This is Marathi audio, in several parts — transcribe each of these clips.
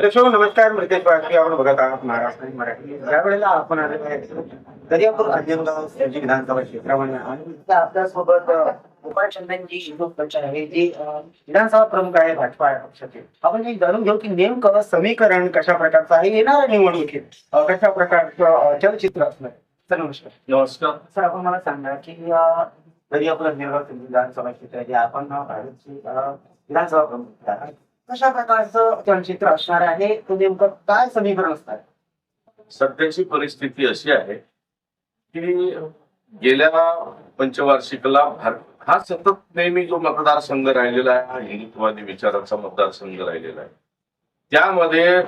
प्रेक्षक नमस्कार मृतेश बाळकी आपण बघत आहात महाराष्ट्र मराठी. ज्या वेळेला आपण आलेलो आहे दर्यापूर अंजनगाव जी विधानसभा क्षेत्रामध्ये आणि आपल्यासोबत गोपाळ चंदनजी कल्चर आहे जी विधानसभा प्रमुख आहे भाजपा पक्षाचे आपण हे जाणून घेऊ की नेमकं समीकरण कशा प्रकारचं आहे येणाऱ्या निवडणुकीत कशा प्रकारचं चलचित्र असणार. सर नमस्कार. नमस्कार. सर आपण मला सांगा की दर्यापूर अंजनगाव विधानसभा क्षेत्र आहे जे आपण विधानसभा प्रमुख आहे कशा प्रकारचं चलचित्र असणार आहे? तो नेमकं काय समीकरण असणार सध्याची परिस्थिती अशी आहे की गेल्या पंचवार्षिकला भारत हा सतत नेहमी जो मतदारसंघ राहिलेला आहे हा हिंदुत्ववादी विचाराचा मतदारसंघ राहिलेला आहे. त्यामध्ये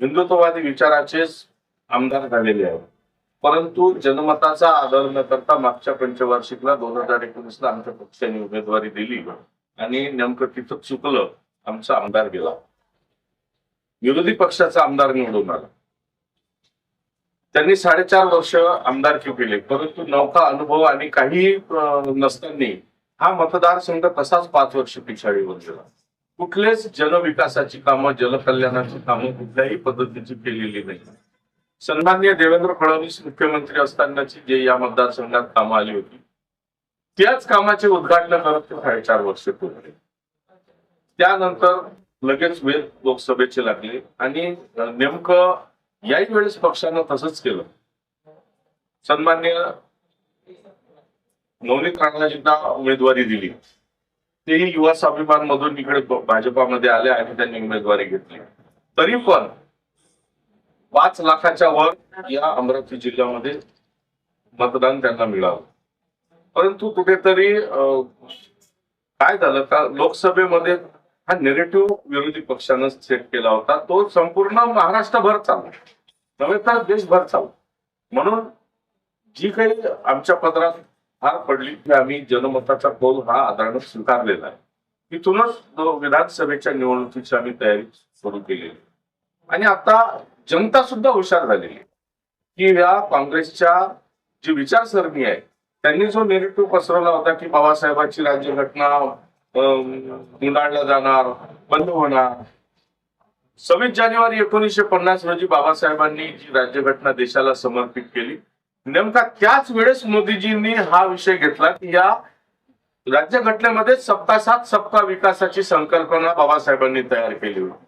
हिंदुत्ववादी विचाराचेच आमदार झालेले आहेत. परंतु जनमताचा आदर न करता मागच्या पंचवार्षिकला दोन हजार एकोणीसला आमच्या पक्षाने उमेदवारी दिली. आणि नेमकं तिथं चुकलं आमचा आमदार गेला. विरोधी पक्षाचा आमदार निवडून आला. त्यांनी साडेचार वर्ष आमदारकी केले परंतु नौका अनुभव आणि काही नसताना हा मतदारसंघ तसाच पाच वर्ष पिछाडीवर गेला. कुठलेच जनविकासाची कामं जलकल्याणाची कामं कुठल्याही पद्धतीची केलेली नाही. सन्मान्य देवेंद्र फडणवीस मुख्यमंत्री असतानाची जे या मतदारसंघात कामं आली होती त्याच कामाचे उद्घाटन करत ते साडेचार वर्ष पूर्ण त्यानंतर लगेच वेळ लोकसभेचे लागले आणि नेमकं याही वेळेस पक्षानं तसंच केलं. सन्मान्य नवनीत राणाजींना उमेदवारी दिली. तेही युवा स्वाभिमान मधून इकडे भाजपामध्ये आले आणि त्यांनी उमेदवारी घेतली. तरी पण पाच लाखाच्या वर या अमरावती जिल्ह्यामध्ये मतदान त्यांना मिळालं. परंतु कुठेतरी काय झालं का लोकसभेमध्ये हा निगेटिव्ह विरोधी पक्षानं सेट केला होता. तो संपूर्ण महाराष्ट्रभर चालला. नव्हे तर देशभर चालला. म्हणून जी काही आमच्या पदरात हार पडली की आम्ही जनमताचा कौल हा आदरानं स्वीकारलेला आहे. तिथूनच विधानसभेच्या निवडणुकीची आम्ही तयारी सुरू केलेली. आणि आता जनता सुद्धा हुशार झालेली की या काँग्रेसच्या जी विचारसरणी आहे त्यांनी जो नेगेटिव्ह पसरवला होता की बाबासाहेबांची राज्यघटना अं, गुंडाळला जाणार बंद होणार. सव्वीस जानेवारी एकोणीसशे पन्नास रोजी बाबासाहेबांनी जी राज्यघटना देशाला समर्पित केली नेमका त्याच वेळेस मोदीजींनी हा विषय घेतला की या राज्यघटनेमध्ये सबका साथ सबका विकासाची संकल्पना बाबासाहेबांनी तयार केली होती.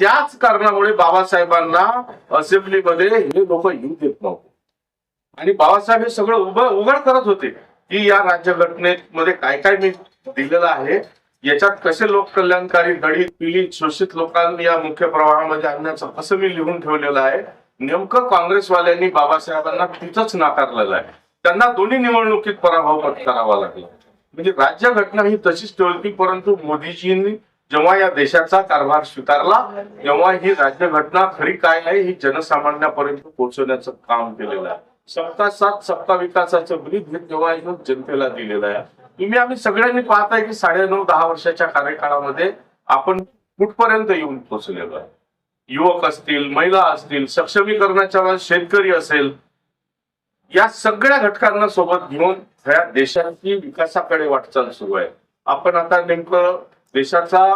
त्याच कारणामुळे बाबासाहेबांना असेंब्लीमध्ये हे लोक येऊ देत नव्हते. आणि बाबासाहेब हे सगळं उघड उघड करत होते की या राज्यघटनेमध्ये काय काय मी दिलेलं आहे. याच्यात कसे लोक कल्याणकारी दलित पीडित शोषित लोकांना या मुख्य प्रवाहामध्ये आणण्याचं असं मी लिहून ठेवलेलं आहे. नेमकं काँग्रेसवाल्यांनी बाबासाहेबांना तिथंच नाकारलेलं आहे. त्यांना दोन्ही निवडणुकीत पराभव पत्करावा लागला. म्हणजे राज्यघटना ही तशीच ठेवली परंतु मोदीजींनी जेव्हा या देशाचा कारभार स्वीकारला तेव्हा ही राज्यघटना खरी काय आहे ही जनसामान्यापर्यंत पोहोचवण्याचं काम केलेलं आहे. सत्ता सात सत्ता विकासाचं ब्रीद जेव्हा जनतेला दिलेलं आहे. तुम्ही आम्ही सगळ्यांनी पाहताय की की साडेनऊ दहा वर्षाच्या कार्यकाळामध्ये आपण कुठपर्यंत येऊन पोहोचलेलो आहे? युवक असतील महिला असतील सक्षमीकरणाच्या शेतकरी असेल या सगळ्या घटकांना सोबत घेऊन ह्या देशाची विकासाकडे वाटचाल सुरू आहे. आपण आता नेमकं देशाचा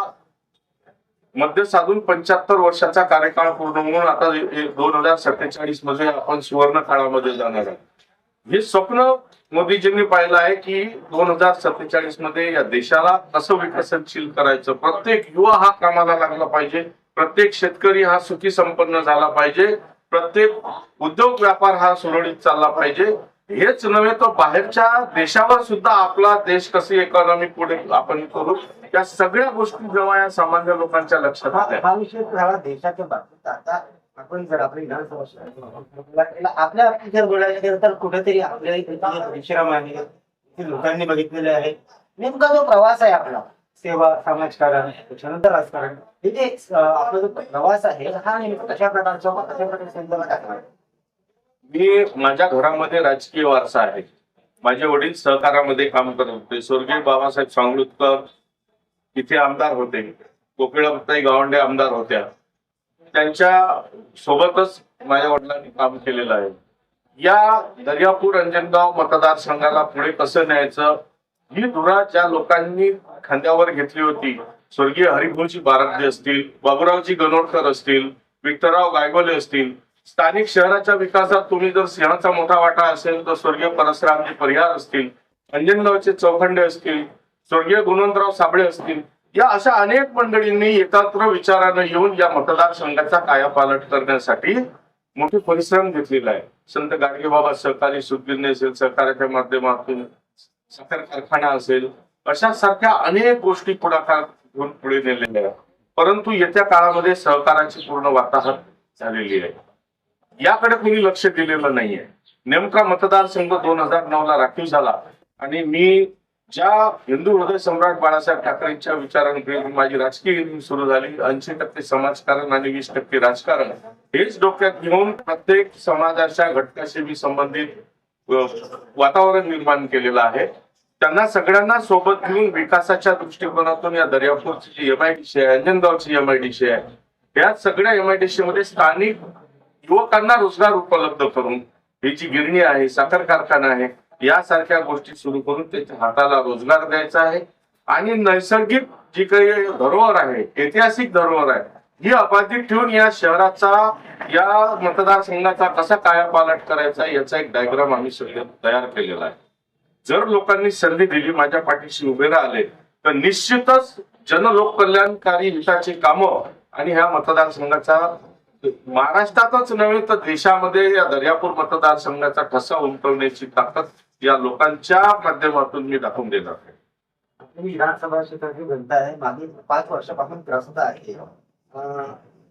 मध्य साधून पंच्याहत्तर वर्षाचा कार्यकाळ पूर्ण होऊन आता दोन हजार सत्तेचाळीसमध्ये आपण सुवर्ण काळामध्ये जाणार आहोत. हे स्वप्न मोदीजींनी पाहिलं आहे की दोन हजार सत्तेचाळीसमध्ये या देशाला कसं विकसनशील करायचं. प्रत्येक युवा हा कामाला लागला पाहिजे. प्रत्येक शेतकरी हा सुखी संपन्न झाला पाहिजे. प्रत्येक उद्योग व्यापार हा सुरळीत चालला पाहिजे. हेच नव्हे तर बाहेरच्या देशावर सुद्धा आपला देश कशी इकॉनॉमी पुढे आपण करू या सगळ्या गोष्टी जेव्हा या सामान्य लोकांच्या लक्षात हा विषय देशाच्या बाबतीत आता आपण जर आपली आपल्या जर बोलायला गेलं तर कुठेतरी आपल्या परिश्रम आहे ते लोकांनी बघितलेले आहे नेमका जो प्रवास आहे आपला सेवा समाजकारण त्याच्यानंतर राजकारण हे जे आपला जो प्रवास आहे हा नेमका कशा प्रकारचा कशा प्रकारच्या संदर्भात? मी माझ्या घरामध्ये राजकीय वारसा आहे. माझे वडील सहकारामध्ये काम करत होते. स्वर्गीय बाबासाहेब सांगलुतकर इथे आमदार होते. कोकिळाताई गावंडे आमदार होत्या. त्यांच्या सोबतच माझ्या वडिलांनी काम केलेलं आहे. या दर्यापूर अंजनगाव मतदारसंघाला पुढे कसं न्यायचं? ही धुरा ज्या लोकांनी खांद्यावर घेतली होती स्वर्गीय हरिभोजी बाराजी असतील बाबुरावजी गनोडकर असतील विठ्ठलराव गायगोले असतील स्थानिक शहराच्या विकासात तुम्ही जर सिंहाचा मोठा वाटा असेल तर स्वर्गीय परसरामजी परिहार असतील अंजनगावचे चौखंडे असतील स्वर्गीय गुणवंतराव साबळे असतील या अशा अनेक मंडळींनी एकत्र विचारानं येऊन या मतदारसंघाचा कायापालट करण्यासाठी मोठे परिश्रम घेतलेला आहे. संत गाडगेबाबा सहकारी सुदगिरणी असेल सहकार्याच्या माध्यमातून साखर कारखाना असेल अशा सारख्या अनेक गोष्टी पुढाकार घेऊन पुढे नेलेल्या आहेत. परंतु येत्या काळामध्ये सहकाराची पूर्ण वाताहत झालेली आहे. याकडे कोणी लक्ष दिलेलं नाहीये. नेमका मतदारसंघ दोन हजार नऊ ला राखीव झाला. आणि मी ज्या हिंदू हृदय सम्राट बाळासाहेब ठाकरेंच्या विचारांकडे माझी राजकीय हिंदी सुरू झाली ऐंशी टक्के समाजकारण आणि वीस टक्के राजकारण हेच डोक्यात घेऊन प्रत्येक समाजाच्या घटकाशी मी संबंधित वातावरण निर्माण केलेलं आहे. त्यांना सगळ्यांना सोबत घेऊन विकासाच्या दृष्टिकोनातून या दर्यापूरची जी एमआयडीसी आहे अंजनगावची एमआयडीसी आहे या सगळ्या एमआयडीसी मध्ये स्थानिक युवकांना रोजगार उपलब्ध करून ही जी गिरणी आहे साखर कारखाना आहे यासारख्या गोष्टी सुरू करून त्याच्या हाताला रोजगार द्यायचा आहे. आणि नैसर्गिक जी काही धरोहर आहे ऐतिहासिक धरोहर आहे ही अबाधित ठेवून या शहराचा या मतदारसंघाचा कसा कायापालट करायचा याचा एक डायग्राम आम्ही सध्या तयार केलेला आहे. जर लोकांनी संधी दिली माझ्या पाठीशी उभे राहिले तर निश्चितच जनलोककल्याणकारी हिताची कामं आणि ह्या मतदारसंघाचा महाराष्ट्रातच नव्हे तर देशामध्ये या दर्यापूर मतदारसंघाचा ठसा उमटवण्याची ताकद या लोकांच्या माध्यमातून मी दाखवून देणार आहे. विधानसभा क्षेत्राची जनता आहे मागील पाच वर्षापासून त्रस्त आहे.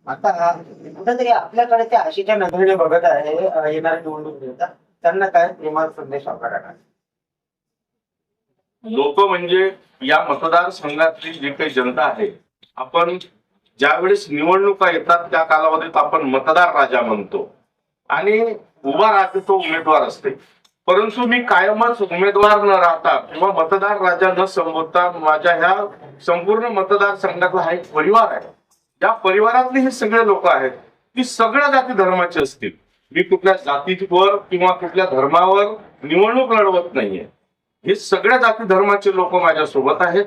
आता कुठेतरी आपल्याकडे त्या आशेच्या नजरेने बघत आहे येणाऱ्या निवडणुकीकरिता त्यांना काय प्रेमाचा संदेश आपल्याकडे लोक म्हणजे या मतदारसंघातली जी काही जनता आहे आपण ज्यावेळेस निवडणुका येतात त्या कालावधीत आपण मतदार राजा म्हणतो. आणि उभा राहते तो उमेदवार असते. परंतु मी कायमच उमेदवार न राहता किंवा मतदार राजा न संबोधता माझ्या ह्या संपूर्ण मतदारसंघातला हा एक परिवार आहे. या परिवारातले हे सगळे लोक आहेत. ती सगळ्या जाती धर्माचे असतील. मी कुठल्या जातीवर किंवा कुठल्या धर्मावर निवडणूक लढवत नाहीये. हे सगळ्या जाती धर्माचे लोक माझ्यासोबत आहेत.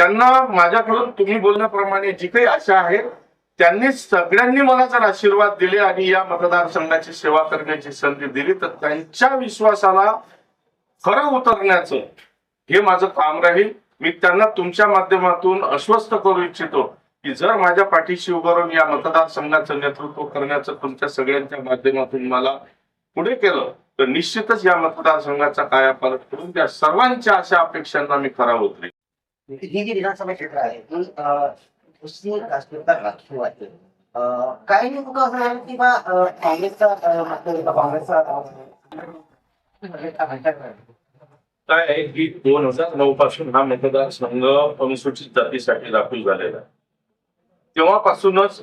त्यांना माझ्याकडून तुम्ही बोलण्याप्रमाणे जी काही आशा आहे त्यांनी सगळ्यांनी मला जर आशीर्वाद दिले आणि या मतदारसंघाची सेवा करण्याची संधी दिली तर त्यांच्या विश्वासाला खरं उतरण्याचं हे माझं काम राहील. मी त्यांना तुमच्या माध्यमातून अस्वस्थ करू इच्छितो की जर माझ्या पाठीशी उभं राहून या मतदारसंघाचं नेतृत्व करण्याचं तुमच्या सगळ्यांच्या माध्यमातून मला पुढे केलं तर निश्चितच या मतदारसंघाचा कायापालट करून त्या सर्वांच्या अशा अपेक्षांना मी खरा उतरेन. ही जी विधानसभा क्षेत्र आहे ती मुस्लिम राष्ट्रीयता राखीव आहे. काही काय नेमकं असं आहे की बा काँग्रेसचा काँग्रेसचा काय आहे की दोन हजार नऊ पासून हा मतदारसंघ अनुसूचित जातीसाठी दाखल झालेला तेव्हापासूनच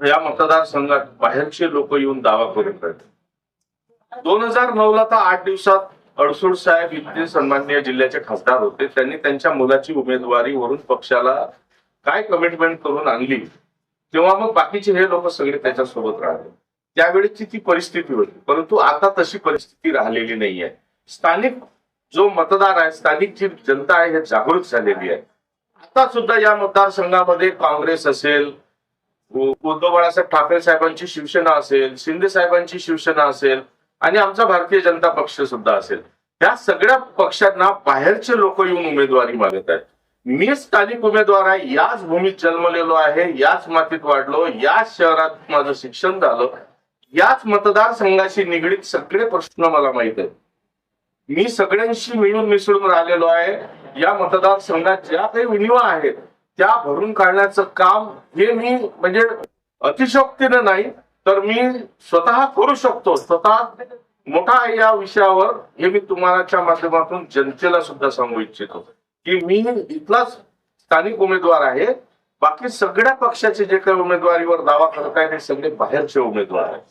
या मतदारसंघात बाहेरचे लोक येऊन दावा करून आहेत दोन हजार नऊ ला तर आठ दिवसात अडसूड साहेब इथले सन्माननीय जिल्ह्याचे खासदार होते. त्यांनी त्यांच्या मुलाची उमेदवारीवरून पक्षाला काय कमिटमेंट करून आणली तेव्हा मग बाकीचे हे लोक सगळे त्याच्यासोबत राहिले. त्यावेळेची ती परिस्थिती होती. परंतु आता तशी परिस्थिती राहिलेली नाहीये. स्थानिक जो मतदार आहे स्थानिक जी जनता आहे हे जागृत झालेली आहे. आता सुद्धा या मतदारसंघामध्ये काँग्रेस असेल उद्धव बाळासाहेब ठाकरे साहेबांची शिवसेना असेल शिंदे साहेबांची शिवसेना असेल आणि आमचा भारतीय जनता पक्ष सुद्धा असेल. त्या सगळ्या पक्षांना बाहेरचे लोक येऊन उमेदवारी मागत आहेत. मी स्थानिक उमेदवार आहे याच भूमीत जन्मलेलो आहे याच मातीत वाढलो याच शहरात माझं शिक्षण झालं याच मतदारसंघाशी निगडीत सगळे प्रश्न मला माहीत आहेत. मी सगळ्यांशी मिळून मिसळून राहिलेलो आहे. या मतदारसंघात ज्या काही विनिवा आहेत त्या भरून काढण्याचं काम हे मी म्हणजे अतिशोक्तीनं नाही तर मी स्वतः करू शकतो. स्वतः मोठा आहे या विषयावर. हे मी तुम्हाच्या माध्यमातून जनतेला सुद्धा सांगू इच्छितो. की मी इथलाच स्थानिक उमेदवार आहे. बाकी सगळ्या पक्षाचे जे काही उमेदवारीवर दावा करत आहेत ते सगळे बाहेरचे उमेदवार आहेत.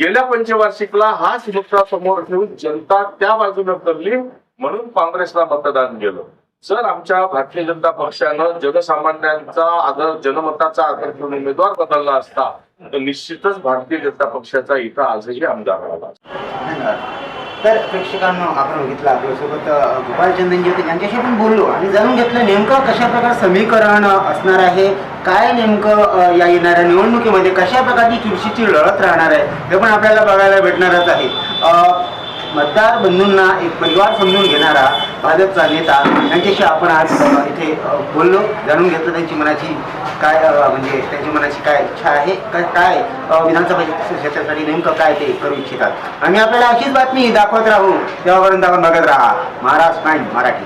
गेल्या पंचवार्षिकला हाच मुद्दा समोर ठेवून जनता त्या बाजूने करली म्हणून काँग्रेसला मतदान गेलं. जर आमच्या भारतीय जनता पक्षानं जनसामान्यांचा आदर जनमताचा आदर घेऊन उमेदवार बदलला असता. निश्चितच भारतीय जनता पक्षाचा इथं आजही आमदार राहिला तर प्रेक्षकांना आपण बघितलं आपल्यासोबत अ, गोपाल होते. यांच्याशी आपण बोललो आणि जाणून घेतलं नेमकं कशा प्रकार समीकरण असणार आहे काय नेमकं या येणाऱ्या निवडणुकीमध्ये कशा प्रकारची चुरशीची लढत राहणार आहे हे पण आपल्याला बघायला भेटणारच आहे. मतदार बंधूंना एक परिवार समजून घेणारा भाजपचा नेता यांच्याशी आपण आज इथे बोललो. जाणून घेतलं त्यांची मनाची काय म्हणजे त्यांची मनाची काय इच्छा आहे काय काय अ, विधानसभा क्षेत्रासाठी नेमकं काय ते करू इच्छितात. आम्ही आपल्याला अशीच बातमी दाखवत राहू. तेव्हापर्यंत आपण बघत राहा. महाराष्ट्र नाईन मराठी.